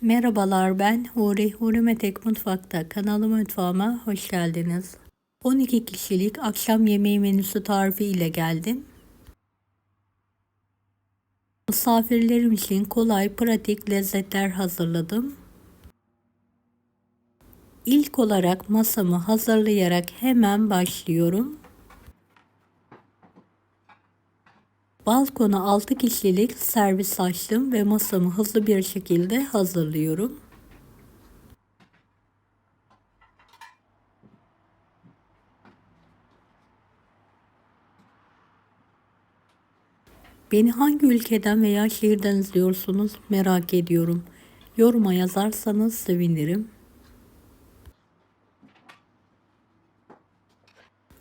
Merhabalar ben Huri, Huri Metek Mutfak'ta kanalıma mutfağıma hoş geldiniz. 12 kişilik akşam yemeği menüsü tarifi ile geldim. Misafirlerim için kolay, pratik lezzetler hazırladım. İlk olarak masamı hazırlayarak hemen başlıyorum. Balkona 6 kişilik servis açtım ve masamı hızlı bir şekilde hazırlıyorum. Beni hangi ülkeden veya şehirden izliyorsunuz merak ediyorum. Yoruma yazarsanız sevinirim.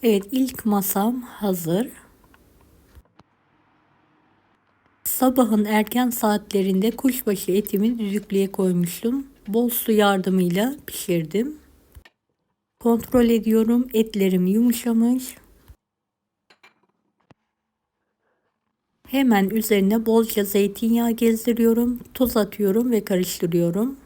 Evet ilk masam hazır. Sabahın erken saatlerinde kuşbaşı etimi düdüklüye koymuştum. Bol su yardımıyla pişirdim. Kontrol ediyorum etlerim yumuşamış. Hemen üzerine bolca zeytinyağı gezdiriyorum. Tuz atıyorum ve karıştırıyorum.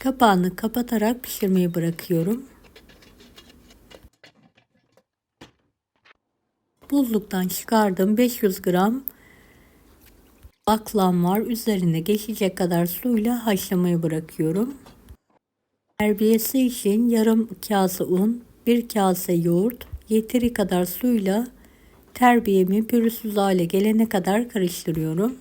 Kapağını kapatarak pişirmeyi bırakıyorum. Buzluktan çıkardım 500 gram baklam var. Üzerine geçecek kadar suyla haşlamayı bırakıyorum. Terbiyesi için yarım kase un, bir kase yoğurt, yeteri kadar suyla terbiyemi pürüzsüz hale gelene kadar karıştırıyorum.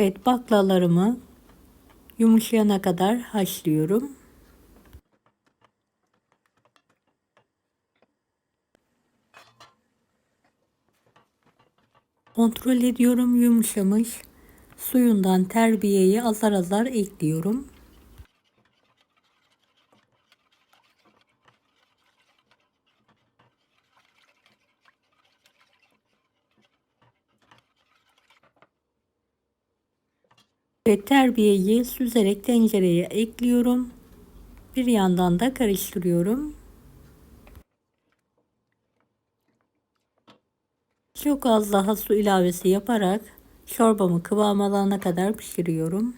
Evet baklalarımı yumuşayana kadar haşlıyorum. Kontrol ediyorum yumuşamış. Suyundan terbiyeyi azar azar ekliyorum. Ve süzerek tencereye ekliyorum. Bir yandan da karıştırıyorum. Çok az daha su ilavesi yaparak çorbamı kıvam alana kadar pişiriyorum.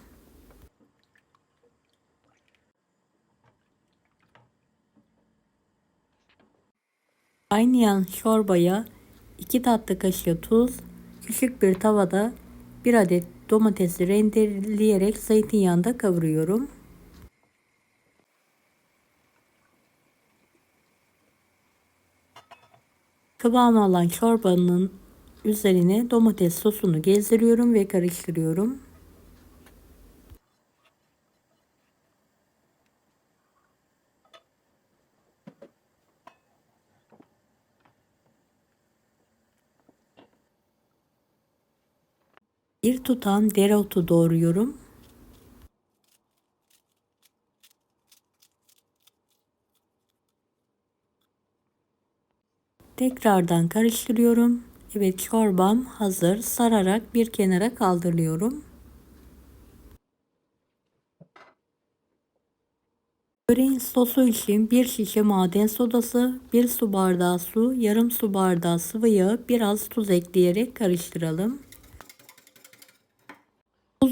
Kaynayan çorbaya 2 tatlı kaşığı tuz, küçük bir tavada 1 adet domatesi rendeleyerek zeytinyağında kavuruyorum. Kıvam alan çorbanın üzerine domates sosunu gezdiriyorum ve karıştırıyorum. Bir tutam dereotu doğruyorum. Tekrardan karıştırıyorum. Evet çorbam hazır. Sararak bir kenara kaldırıyorum. Böreğin sosu için bir şişe maden sodası, bir su bardağı su, yarım su bardağı sıvı yağ, biraz tuz ekleyerek karıştıralım.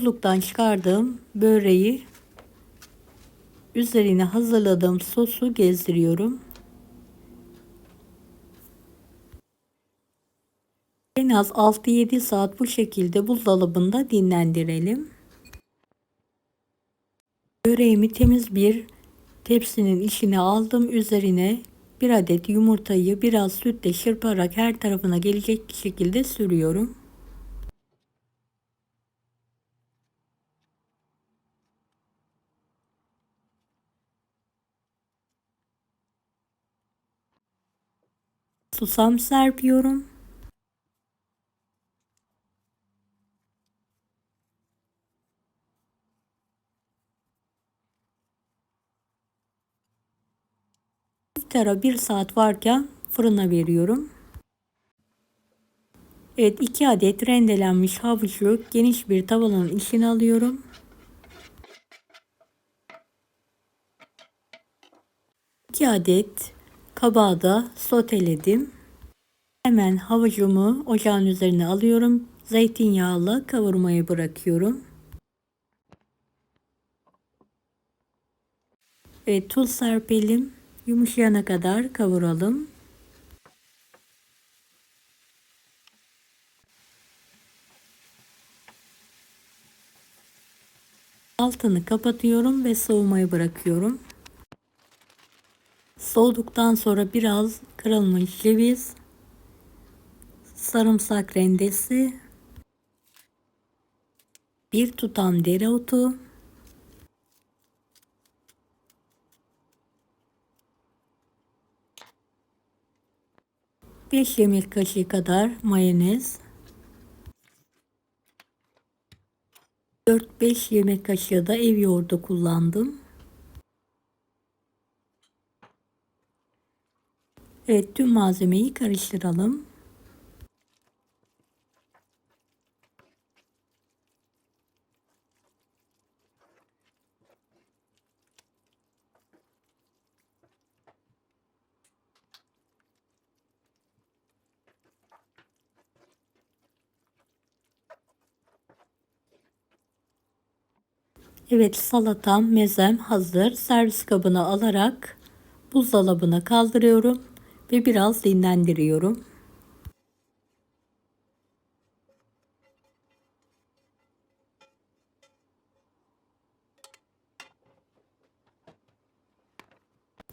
Buzluktan çıkardığım böreği üzerine hazırladığım sosu gezdiriyorum. En az 6-7 saat bu şekilde buzdolabında dinlendirelim. Böreğimi temiz bir tepsinin içine aldım. Üzerine bir adet yumurtayı biraz sütle çırparak her tarafına gelecek şekilde sürüyorum. Susam serpiyorum. İftara bir saat varken fırına veriyorum. Evet 2 adet rendelenmiş havucu geniş bir tavanın içine alıyorum. İki adet kabağı da soteledim. Hemen havucumu ocağın üzerine alıyorum. Zeytinyağla kavurmayı bırakıyorum. Ve tuz serpelim. Yumuşayana kadar kavuralım. Altını kapatıyorum ve soğumayı bırakıyorum. Soğuduktan sonra biraz kırılmış ceviz, sarımsak rendesi, bir tutam dereotu, beş yemek kaşığı kadar mayonez, 4-5 yemek kaşığı da ev yoğurdu kullandım. Evet tüm malzemeyi karıştıralım. Evet salatam, mezem hazır. Servis kabına alarak buzdolabına kaldırıyorum ve biraz dinlendiriyorum.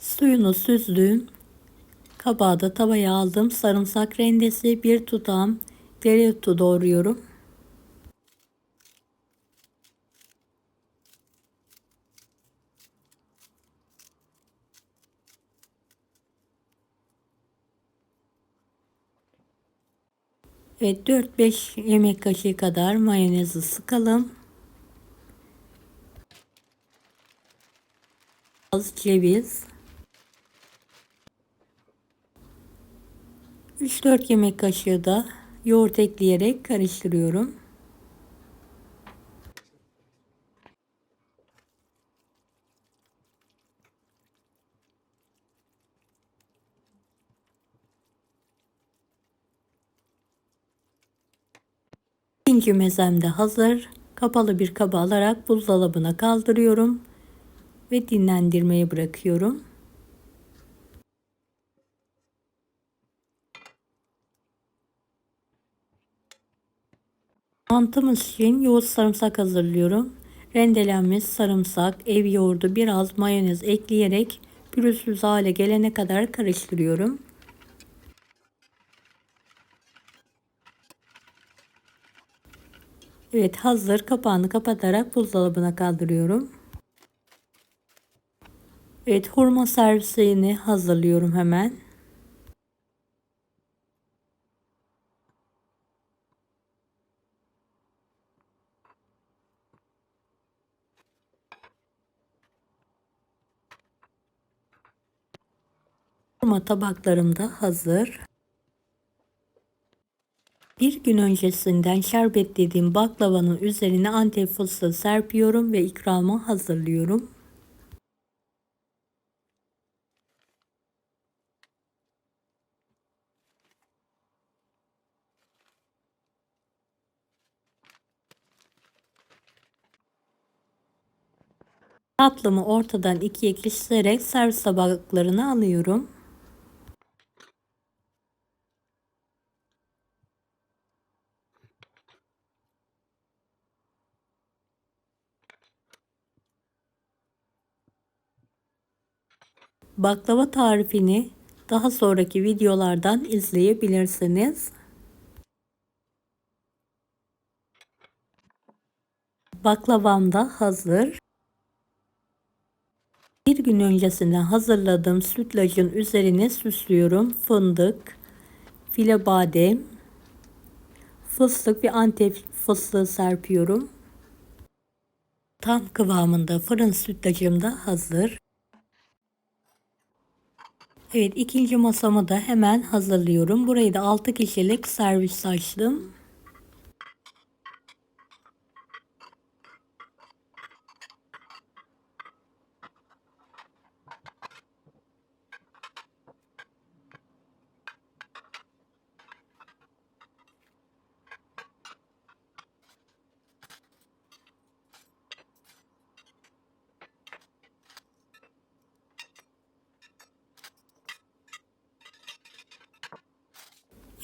Suyunu süzdüm. Kabağı da tavaya aldım. Sarımsak rendesi, bir tutam dereotu doğruyorum. Evet 4-5 yemek kaşığı kadar mayonezi sıkalım. Az ceviz. 3-4 yemek kaşığı da yoğurt ekleyerek karıştırıyorum. İkinci mezem de hazır. Kapalı bir kaba alarak buzdolabına kaldırıyorum ve dinlendirmeye bırakıyorum. Mantımız için yoğurt sarımsak hazırlıyorum. Rendelenmiş sarımsak, ev yoğurdu, biraz mayonez ekleyerek pürüzsüz hale gelene kadar karıştırıyorum. Evet hazır kapağını kapatarak buzdolabına kaldırıyorum. Evet hurma servisini hazırlıyorum hemen. Hurma tabaklarım da hazır. Bir gün öncesinden şerbetlediğim baklavanın üzerine antep fıstığı serpiyorum ve ikrama hazırlıyorum. Tatlımı ortadan ikiye keserek servis tabaklarına alıyorum. Baklava tarifini daha sonraki videolardan izleyebilirsiniz. Baklavam da hazır. Bir gün öncesinden hazırladığım sütlacın üzerine süslüyorum. Fındık, file badem, fıstık ve antep fıstığı serpiyorum. Tam kıvamında fırın sütlacım da hazır. Evet ikinci masamı da hemen hazırlıyorum. Burayı da 6 kişilik servis açtım.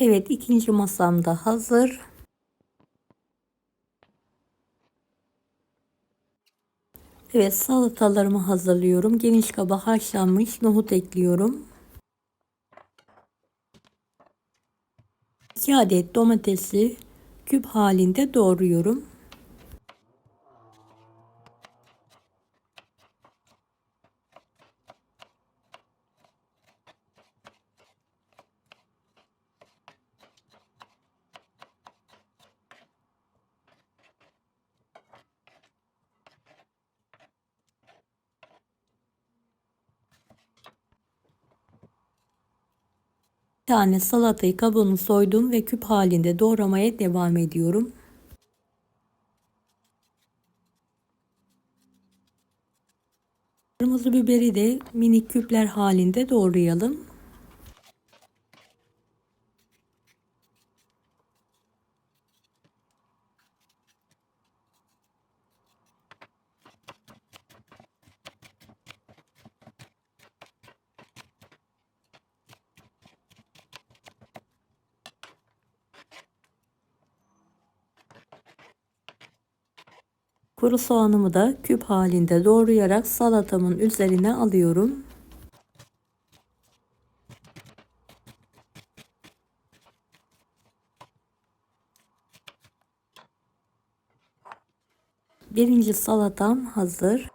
Evet ikinci masam da hazır. Evet salatalarımı hazırlıyorum. Geniş kaba haşlanmış nohut ekliyorum. 2 adet domatesi küp halinde doğruyorum. Tane salatayı kabuğunu soydum ve küp halinde doğramaya devam ediyorum. Kırmızı biberi de minik küpler halinde doğrayalım. Kuru soğanımı da küp halinde doğrayarak salatamın üzerine alıyorum. Birinci salatam hazır.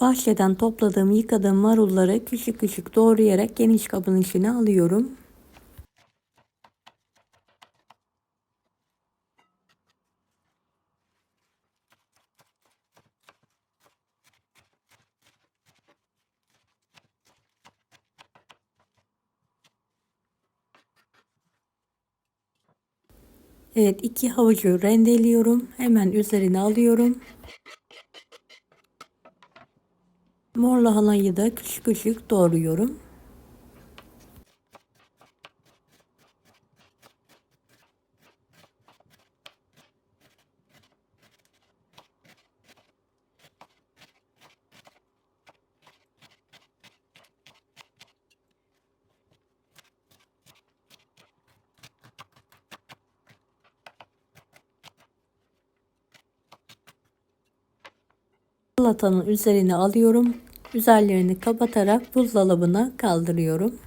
Bahçeden topladığım yıkadığım marulları küçük küçük doğrayarak geniş kabın içine alıyorum. Evet iki havucu rendeliyorum. Hemen üzerine alıyorum. Mor lahanayı da küçük küçük doğruyorum. Salatanın üzerine alıyorum. Üzerlerini kapatarak buzdolabına kaldırıyorum.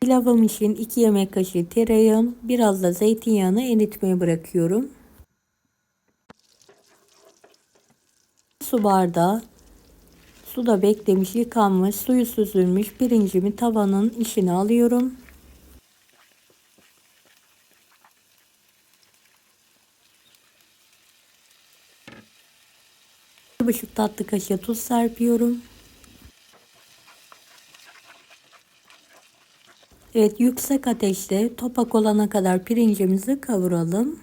Pilavım için 2 yemek kaşığı tereyağı, biraz da zeytinyağını eritmeye bırakıyorum. Su bardağı suda beklemiş, yıkanmış, suyu süzülmüş pirincimi tavanın içine alıyorum. Buçuk tatlı kaşığı tuz serpiyorum. Evet yüksek ateşte topak olana kadar pirincimizi kavuralım.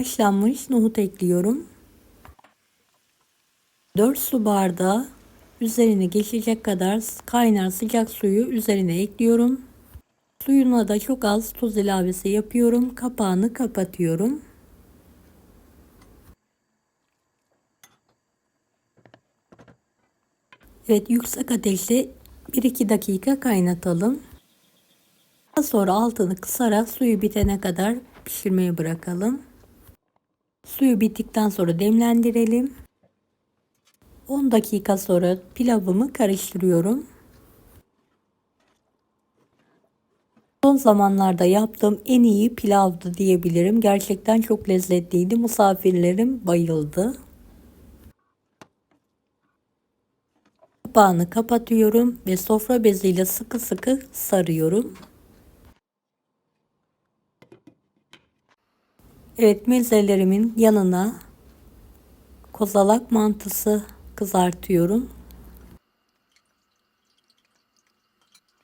Haşlanmış nohut ekliyorum. 4 su bardağı üzerine geçecek kadar kaynar sıcak suyu üzerine ekliyorum. Suyuna da çok az tuz ilavesi yapıyorum. Kapağını kapatıyorum. Evet yüksek ateşte 1-2 dakika kaynatalım. Daha sonra altını kısarak suyu bitene kadar pişirmeye bırakalım. Suyu bittikten sonra demlendirelim. 10 dakika sonra pilavımı karıştırıyorum. Son zamanlarda yaptığım en iyi pilavdı diyebilirim. Gerçekten çok lezzetliydi. Misafirlerim bayıldı. Kapağını kapatıyorum ve sofra beziyle sıkı sıkı sarıyorum. Evet mezelerimin yanına kozalak mantısı kızartıyorum.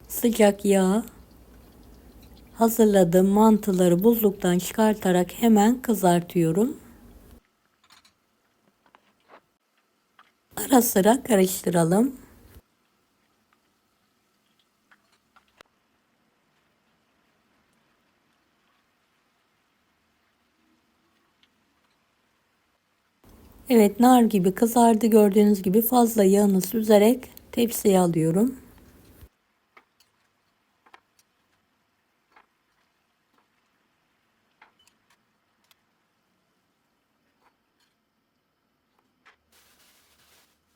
Sıcak yağ hazırladığım mantıları buzluktan çıkartarak hemen kızartıyorum. Ara sıra karıştıralım. Evet nar gibi kızardı gördüğünüz gibi fazla yağını süzerek tepsiye alıyorum.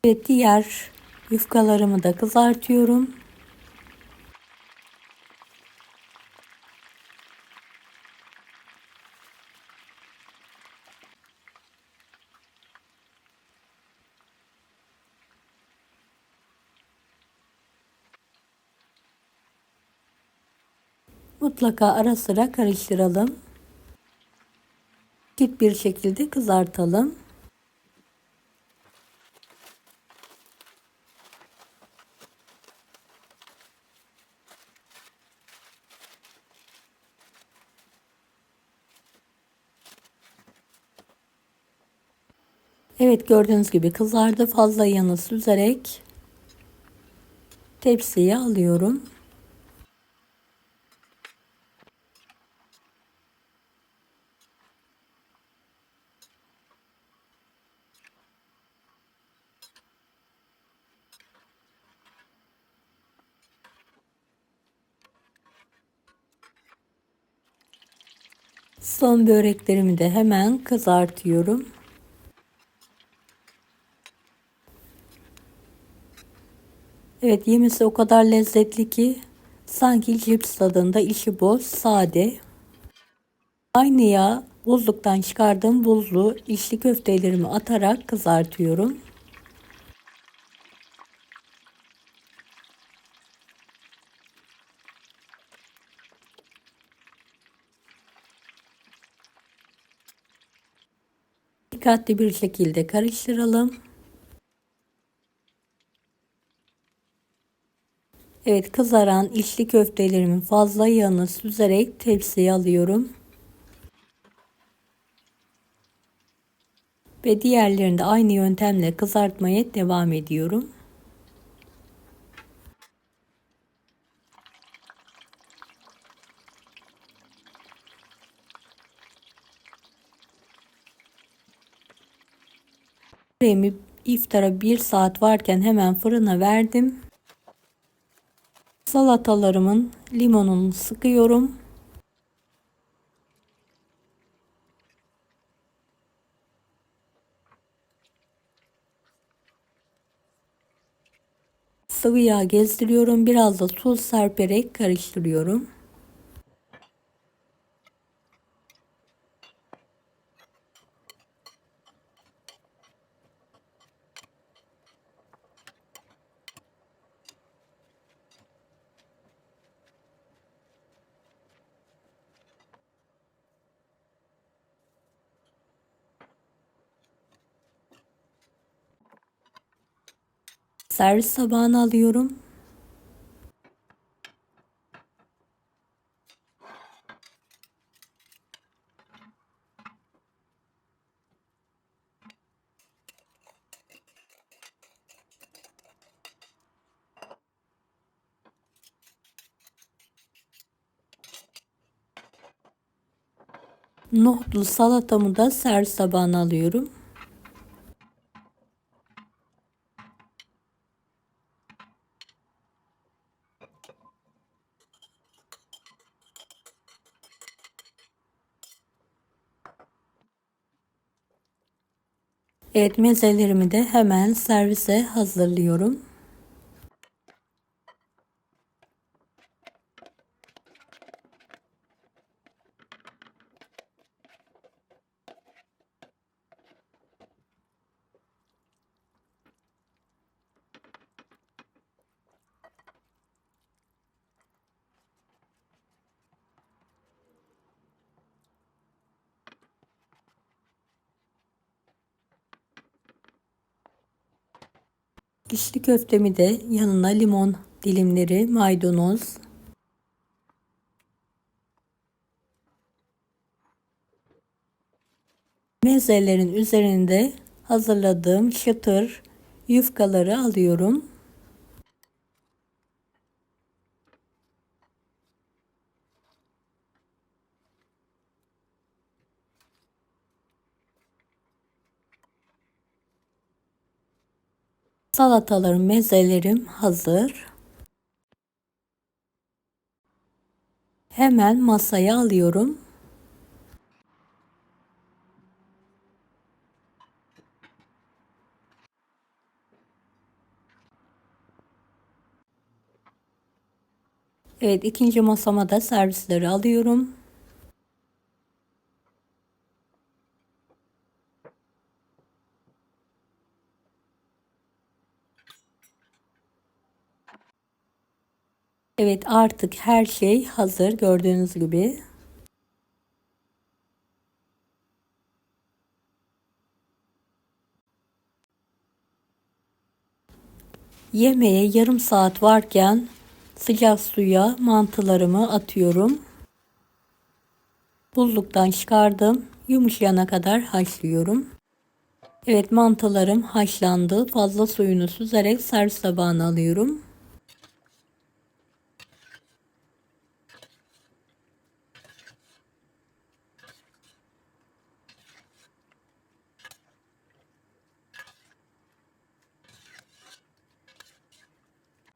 Evet diğer yufkalarımı da kızartıyorum. Mutlaka ara sıra karıştıralım. Dik bir şekilde kızartalım. Evet gördüğünüz gibi kızardı. Fazla yanı süzerek tepsiye alıyorum. Son böreklerimi de hemen kızartıyorum. Evet yemesi o kadar lezzetli ki sanki cips tadında işi boş, sade. Aynı yağ buzluktan çıkardığım buzlu içli köftelerimi atarak kızartıyorum. Dikkatli bir şekilde karıştıralım. Evet kızaran içli köftelerimin fazla yağını süzerek tepsiye alıyorum. Ve diğerlerini de aynı yöntemle kızartmaya devam ediyorum. Kremi iftara bir saat varken hemen fırına verdim. Salatalarımın limonunu sıkıyorum. Sıvı yağ gezdiriyorum. Biraz da tuz serperek karıştırıyorum. Servis tabağına alıyorum. Nohutlu salatamı da servis tabağına alıyorum. Evet mezelerimi de hemen servise hazırlıyorum. İçli köftemi de yanına limon dilimleri, maydanoz, Mezelerin üzerinde hazırladığım çıtır yufkaları alıyorum. Salatalarım, mezelerim hazır. Hemen masaya alıyorum. Evet ikinci masama da servisleri alıyorum. Evet artık her şey hazır gördüğünüz gibi. Yemeğe yarım saat varken sıcak suya mantılarımı atıyorum. Buzluktan çıkardım. Yumuşayana kadar haşlıyorum. Evet mantılarım haşlandı. Fazla suyunu süzerek servis tabağına alıyorum.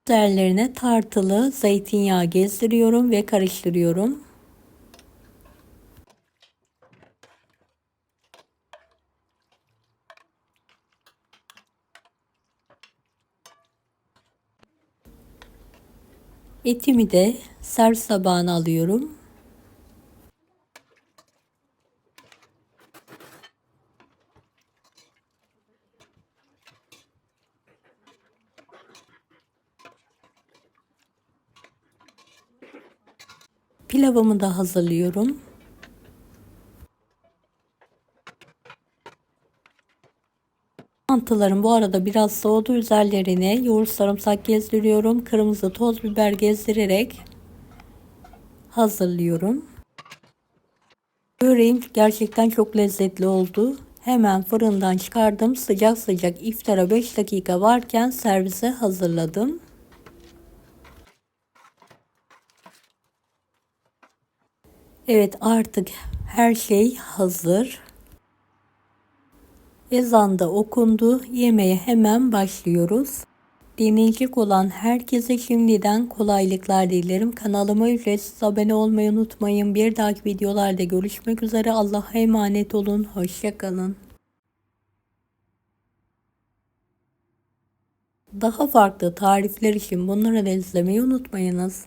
Üzerlerine tartılı zeytinyağı gezdiriyorum ve karıştırıyorum. Etimi de servis tabağına alıyorum. Pilavımı da hazırlıyorum. Mantılarım bu arada biraz soğudu. Üzerlerine yoğurt sarımsak gezdiriyorum. Kırmızı toz biber gezdirerek hazırlıyorum. Böreğim gerçekten çok lezzetli oldu. Hemen fırından çıkardım. Sıcak sıcak iftara 5 dakika varken servise hazırladım. Evet artık her şey hazır. Ezan da okundu. Yemeğe hemen başlıyoruz. Deneyecek olan herkese şimdiden kolaylıklar dilerim. Kanalıma ücretsiz abone olmayı unutmayın. Bir dahaki videolarda görüşmek üzere. Allah'a emanet olun. Hoşçakalın. Daha farklı tarifler için bunları da izlemeyi unutmayınız.